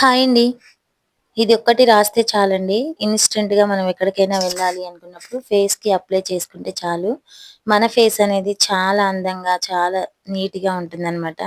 Hi అండి. ఇది ఒక్కటి రాస్తే చాలండి. ఇన్స్టెంట్గా మనం ఎక్కడికైనా వెళ్ళాలి అనుకున్నప్పుడు ఫేస్కి అప్లై చేసుకుంటే చాలు. మన ఫేస్ అనేది చాలా అందంగా చాలా నీట్గా ఉంటుందన్నమాట.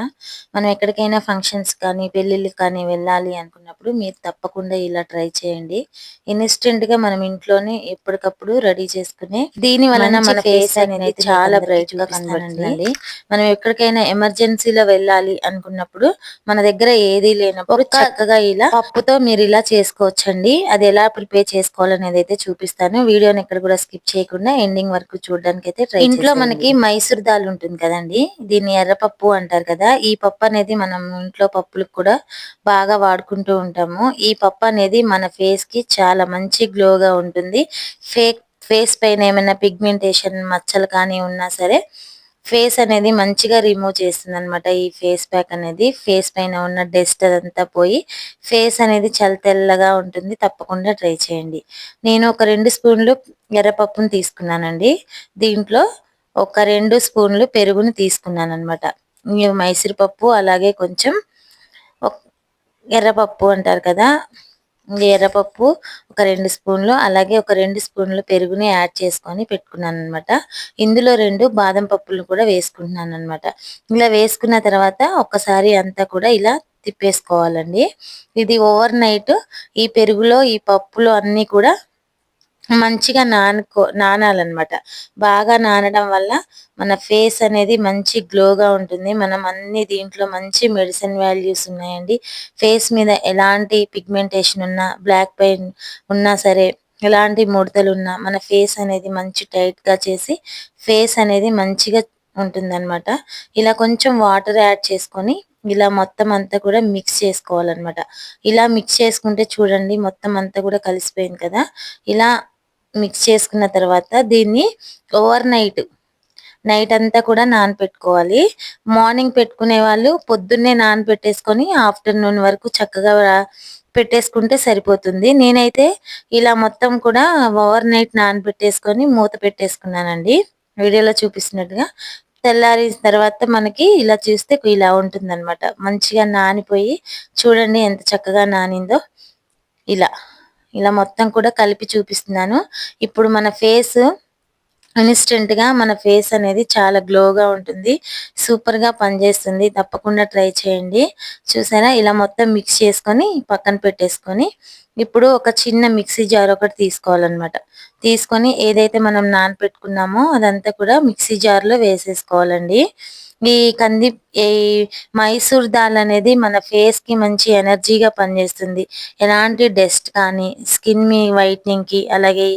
మనం ఎక్కడికైనా ఫంక్షన్స్ కానీ పెళ్ళిళ్ళకి కానీ వెళ్ళాలి అనుకున్నప్పుడు మీరు తప్పకుండా ఇలా ట్రై చేయండి. ఇన్స్టెంట్గా మనం ఇంట్లోనే ఎప్పటికప్పుడు రెడీ చేసుకునే దీని వలన మన ఫేస్ అనేది చాలా బ్రైట్గా కనబడుతుందండి. మనం ఎక్కడికైనా ఎమర్జెన్సీలో వెళ్ళాలి అనుకున్నప్పుడు మన దగ్గర ఏది లేనప్పుడు చక్కగా ఇలా పప్పుతో మీరు ఇలా చేసుకోవచ్చండి. అది ఎలా ప్రిపేర్ చేసుకోవాలనేది అయితే చూపిస్తాను. వీడియోని ఎక్కడ కూడా స్కిప్ చేయకుండా ఎండింగ్ వరకు చూడడానికి అయితే ట్రై ఇంట్లో మనకి మైసూర్ దాల్ ఉంటుంది కదండి. దీన్ని ఎర్రపప్పు అంటారు కదా ఈ పప్పు అనేది మనం ఇంట్లో పప్పులకు కూడా బాగా వాడుకుంటూ ఉంటాము. ఈ పప్పు అనేది మన ఫేస్కి చాలా మంచి గ్లోగా ఉంటుంది. ఫేక్ ఫేస్ పైన ఏమైనా పిగ్మెంటేషన్ మచ్చలు కానీ ఉన్నా సరే ఫేస్ అనేది మంచిగా రిమూవ్ చేస్తుంది అనమాట ఈ ఫేస్ ప్యాక్ అనేది. ఫేస్ పైన ఉన్న డస్ట్ అదంతా పోయి ఫేస్ అనేది చాలా తెల్లగా ఉంటుంది. తప్పకుండా ట్రై చేయండి. నేను ఒక రెండు స్పూన్లు ఎర్రపప్పును తీసుకున్నానండి. దీంట్లో ఒక రెండు స్పూన్లు పెరుగుని తీసుకున్నాను అనమాట మైసూర్ పప్పు అలాగే కొంచెం ఎర్రపప్పు అంటారు కదా ఎర్రపప్పు ఒక రెండు స్పూన్లు అలాగే ఒక రెండు స్పూన్లు పెరుగుని యాడ్ చేసుకొని పెట్టుకున్నాను అనమాట ఇందులో రెండు బాదం పప్పులు కూడా వేసుకుంటున్నాను అనమాట ఇలా వేసుకున్న తర్వాత ఒకసారి అంతా కూడా ఇలా తిప్పేసుకోవాలండి. ఇది ఓవర్ నైట్ ఈ పెరుగులో ఈ పప్పులో అన్నీ కూడా మంచిగా నానుకో నానాలన్నమాట. బాగా నానడం వల్ల మన ఫేస్ అనేది మంచి గ్లోగా ఉంటుంది. మనం అన్ని దీంట్లో మంచి మెడిసిన్ వాల్యూస్ ఉన్నాయండి. ఫేస్ మీద ఎలాంటి పిగ్మెంటేషన్ ఉన్నా బ్లాక్ పెయిన్ ఉన్నా సరే ఎలాంటి ముడతలు ఉన్నా మన ఫేస్ అనేది మంచి టైట్గా చేసి ఫేస్ అనేది మంచిగా ఉంటుందన్నమాట. ఇలా కొంచెం వాటర్ యాడ్ చేసుకొని ఇలా మొత్తం అంతా కూడా మిక్స్ చేసుకోవాలన్నమాట. ఇలా మిక్స్ చేసుకుంటే చూడండి మొత్తం అంతా కూడా కలిసిపోయింది కదా. ఇలా మిక్స్ చేసుకున్న తర్వాత దీన్ని ఓవర్ నైట్ నైట్ అంతా కూడా నానపెట్టుకోవాలి. మార్నింగ్ పెట్టుకునే వాళ్ళు పొద్దున్నే నానపెట్టేసుకొని ఆఫ్టర్నూన్ వరకు చక్కగా పెట్టేసుకుంటే సరిపోతుంది. నేనైతే ఇలా మొత్తం కూడా ఓవర్ నైట్ నానబెట్టేసుకొని మూత పెట్టేసుకున్నానండి. వీడియోలో చూపిస్తున్నట్టుగా తెల్లారిన తర్వాత మనకి ఇలా చూస్తే ఇలా ఉంటుందన్నమాట. మంచిగా నానిపోయి చూడండి ఎంత చక్కగా నానిందో. ఇలా. ఇలా మొత్తం కూడా కలిపి చూపిస్తున్నాను. ఇప్పుడు మన ఫేస్ ఇన్స్టెంట్గా మన ఫేస్ అనేది చాలా గ్లోగా ఉంటుంది. సూపర్గా పనిచేస్తుంది. తప్పకుండా ట్రై చేయండి. చూసారా? ఇలా మొత్తం మిక్స్ చేసుకొని పక్కన పెట్టేసుకొని ఇప్పుడు ఒక చిన్న మిక్సీ జార్ ఒకటి తీసుకోవాలన్నమాట. తీసుకొని ఏదైతే మనం నానపెట్టుకున్నామో అదంతా కూడా మిక్సీ జార్లో వేసేసుకోవాలండి. ఈ కంది ఈ మైసూర్ దాల్ అనేది మన ఫేస్కి మంచి ఎనర్జీగా పనిచేస్తుంది. ఎలాంటి డస్ట్ కానీ స్కిన్ మీ వైట్నింగ్కి అలాగే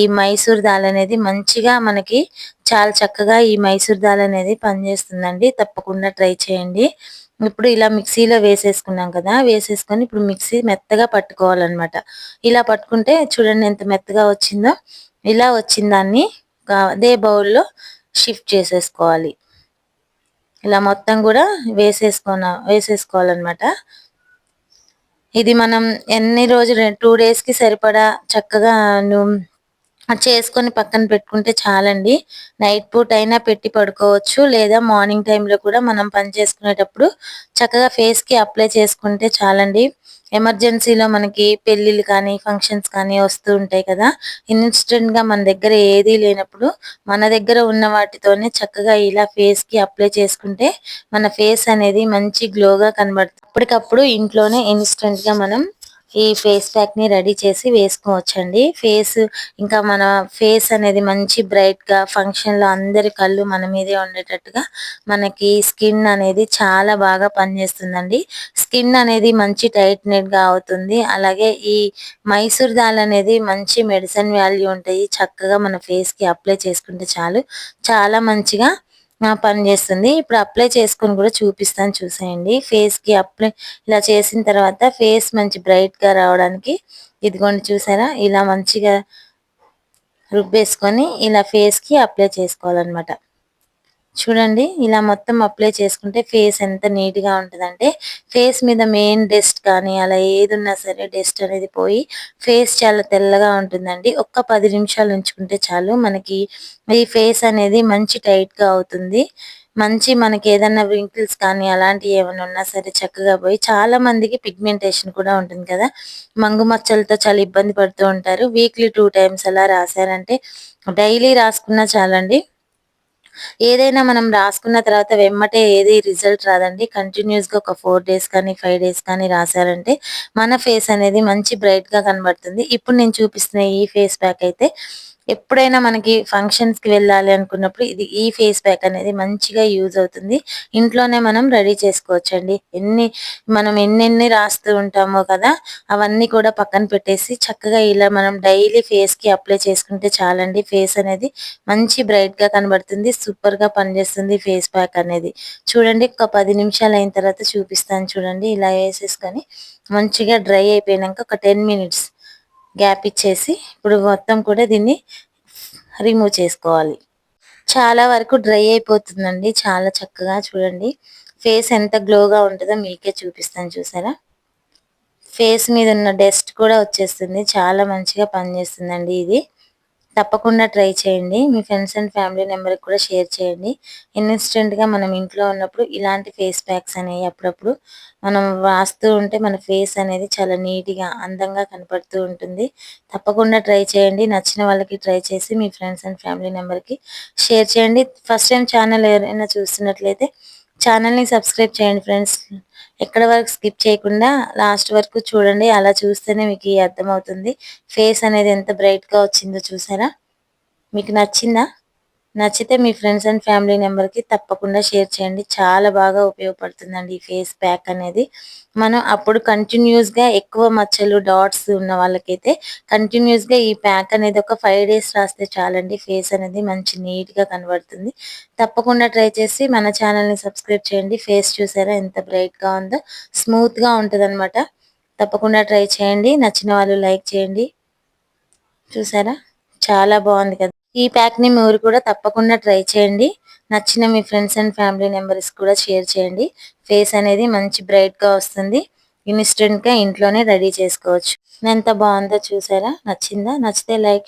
ఈ మైసూర్ దాల్ అనేది మంచిగా మనకి చాలా చక్కగా ఈ మైసూర్ దాల్ అనేది పనిచేస్తుందండి. తప్పకుండా ట్రై చేయండి. ఇప్పుడు ఇలా మిక్సీలో వేసేసుకున్నాం కదా వేసేసుకొని ఇప్పుడు మిక్సీ మెత్తగా పట్టుకోవాలన్నమాట. ఇలా పట్టుకుంటే చూడండి ఎంత మెత్తగా వచ్చిందో. ఇలా వచ్చిన దాన్ని అదే బౌల్లో షిఫ్ట్ చేసేసుకోవాలి. ఇలా మొత్తం కూడా వేసేసుకున్న వేసేసుకోవాలన్నమాట. ఇది మనం ఎన్ని రోజులు టూ డేస్కి సరిపడా చక్కగా చేసుకొని పక్కన పెట్టుకుంటే చాలండి. నైట్ పూట అయినా పెట్టి పడుకోవచ్చు. లేదా మార్నింగ్ టైంలో కూడా మనం పని చేసుకునేటప్పుడు చక్కగా ఫేస్కి అప్లై చేసుకుంటే చాలండి. ఎమర్జెన్సీలో మనకి పెళ్ళిళ్ళు కానీ ఫంక్షన్స్ కానీ వస్తూ ఉంటాయి కదా. ఇన్స్టెంట్గా మన దగ్గర ఏదీ లేనప్పుడు మన దగ్గర ఉన్న వాటితోనే చక్కగా ఇలా ఫేస్కి అప్లై చేసుకుంటే మన ఫేస్ అనేది మంచి గ్లోగా కనబడుతుంది. అప్పటికప్పుడు ఇంట్లోనే ఇన్స్టెంట్గా మనం ఈ ఫేస్ ప్యాక్ని రెడీ చేసి వేసుకోవచ్చండి. ఫేస్ ఇంకా మన ఫేస్ అనేది మంచి బ్రైట్గా ఫంక్షన్లో అందరి కళ్ళు మన మీదే ఉండేటట్టుగా మనకి స్కిన్ అనేది చాలా బాగా పనిచేస్తుందండి. స్కిన్ అనేది మంచి టైట్నెట్గా అవుతుంది. అలాగే ఈ మైసూర్ దాల్ అనేది మంచి మెడిసిన్ వాల్యూ ఉంటాయి. చక్కగా మన ఫేస్కి అప్లై చేసుకుంటే చాలు. చాలా మంచిగా పని చేస్తుంది. ఇప్పుడు అప్లై చేసుకొని కూడా చూపిస్తాను చూసేయండి. ఫేస్కి అప్లై ఇలా చేసిన తర్వాత ఫేస్ మంచి బ్రైట్గా రావడానికి ఇదిగోండి చూసారా? ఇలా మంచిగా రుబ్బేసుకొని ఇలా ఫేస్కి అప్లై చేసుకోవాలన్నమాట. చూడండి ఇలా మొత్తం అప్లై చేసుకుంటే ఫేస్ ఎంత నీట్గా ఉంటుందంటే ఫేస్ మీద మెయిన్ డస్ట్ కానీ అలా ఏది ఉన్నా సరే డస్ట్ అనేది పోయి ఫేస్ చాలా తెల్లగా ఉంటుందండి. ఒక్క పది నిమిషాలు ఉంచుకుంటే చాలు మనకి ఈ ఫేస్ అనేది మంచి టైట్గా అవుతుంది. మంచి మనకి ఏదన్నా వింకిల్స్ కానీ అలాంటివి ఏమైనా ఉన్నా సరే చక్కగా పోయి చాలా మందికి పిగ్మెంటేషన్ కూడా ఉంటుంది కదా. మంగు మచ్చలతో చాలా ఇబ్బంది పడుతూ ఉంటారు. వీక్లీ టూ టైమ్స్ అలా రాశారంటే డైలీ రాసుకున్నా చాలండి. ఏదైనా మనం రాసుకున్న తర్వాత వెమ్మటే ఏది రిజల్ట్ రాదండి. కంటిన్యూస్గా ఒక ఫోర్ డేస్ కానీ ఫైవ్ డేస్ కానీ రాశారంటే మన ఫేస్ అనేది మంచి బ్రైట్గా కనబడుతుంది. ఇప్పుడు నేను చూపిస్తున్న ఈ ఫేస్ ప్యాక్ అయితే ఎప్పుడైనా మనకి ఫంక్షన్స్కి వెళ్ళాలి అనుకున్నప్పుడు ఇది ఈ ఫేస్ ప్యాక్ అనేది మంచిగా యూజ్ అవుతుంది. ఇంట్లోనే మనం రెడీ చేసుకోవచ్చండి. ఎన్ని మనం ఎన్నెన్ని రాస్తూ ఉంటామో కదా అవన్నీ కూడా పక్కన పెట్టేసి చక్కగా ఇలా మనం డైలీ ఫేస్కి అప్లై చేసుకుంటే చాలండి. ఫేస్ అనేది మంచి బ్రైట్గా కనబడుతుంది సూపర్గా పనిచేస్తుంది ఫేస్ ప్యాక్ అనేది. చూడండి ఒక పది నిమిషాలు అయిన తర్వాత చూపిస్తాను చూడండి. ఇలా వేసేసుకొని మంచిగా డ్రై అయిపోయినాక ఒక టెన్ మినిట్స్ గ్యాప్ ఇచ్చేసి ఇప్పుడు మొత్తం కూడా దీన్ని రిమూవ్ చేసుకోవాలి. చాలా వరకు డ్రై అయిపోతుందండి. చాలా చక్కగా చూడండి. ఫేస్ ఎంత గ్లోగా ఉంటుందో మీకే చూపిస్తాను చూసారా? ఫేస్ మీద ఉన్న డస్ట్ కూడా వచ్చేస్తుంది. చాలా మంచిగా పనిచేస్తుందండి ఇది. తప్పకుండా ట్రై చేయండి. మీ ఫ్రెండ్స్ అండ్ ఫ్యామిలీ నెంబర్కి కూడా షేర్ చేయండి. ఇన్స్టెంట్గా మనం ఇంట్లో ఉన్నప్పుడు ఇలాంటి ఫేస్ ప్యాక్స్ అనేవి అప్పుడప్పుడు మనం వాస్తూ ఉంటే మన ఫేస్ అనేది చాలా నీట్గా అందంగా కనపడుతూ ఉంటుంది. తప్పకుండా ట్రై చేయండి. నచ్చిన వాళ్ళకి ట్రై చేసి మీ ఫ్రెండ్స్ అండ్ ఫ్యామిలీ నెంబర్కి షేర్ చేయండి. ఫస్ట్ టైం ఛానల్ ఎవరైనా చూస్తున్నట్లయితే ఛానల్ని సబ్స్క్రైబ్ చేయండి ఫ్రెండ్స్. ఎక్కడ వరకు స్కిప్ చేయకుండా లాస్ట్ వరకు చూడండి. అలా చూస్తేనే మీకు అర్థమవుతుంది. ఫేస్ అనేది ఎంత బ్రైట్గా వచ్చిందో చూసారా? మీకు నచ్చిందా? నచ్చితే మీ ఫ్రెండ్స్ అండ్ ఫ్యామిలీ నెంబర్కి తప్పకుండా షేర్ చేయండి. చాలా బాగా ఉపయోగపడుతుందండి ఈ ఫేస్ ప్యాక్ అనేది. మనం అప్పుడు కంటిన్యూస్గా ఎక్కువ మచ్చలు డాట్స్ ఉన్న వాళ్ళకైతే కంటిన్యూస్గా ఈ ప్యాక్ అనేది ఒక ఫైవ్ డేస్ రాస్తే చాలండి. ఫేస్ అనేది మంచి నీట్గా కనబడుతుంది. తప్పకుండా ట్రై చేసి మన ఛానల్ని సబ్స్క్రైబ్ చేయండి. ఫేస్ చూసారా ఎంత బ్రైట్గా ఉందో. స్మూత్గా ఉంటుంది తప్పకుండా ట్రై చేయండి. నచ్చిన వాళ్ళు లైక్ చేయండి. చూసారా? చాలా బాగుంది కదా. ఈ ప్యాక్ని మీరు కూడా తప్పకుండా ట్రై చేయండి. నచ్చిన మీ ఫ్రెండ్స్ అండ్ ఫ్యామిలీ మెంబర్స్ కూడా షేర్ చేయండి. ఫేస్ అనేది మంచి బ్రైట్గా వస్తుంది. ఇన్స్టెంట్గా ఇంట్లోనే రెడీ చేసుకోవచ్చు. ఎంత బాగుందో చూసారా? నచ్చిందా? నచ్చితే లైక్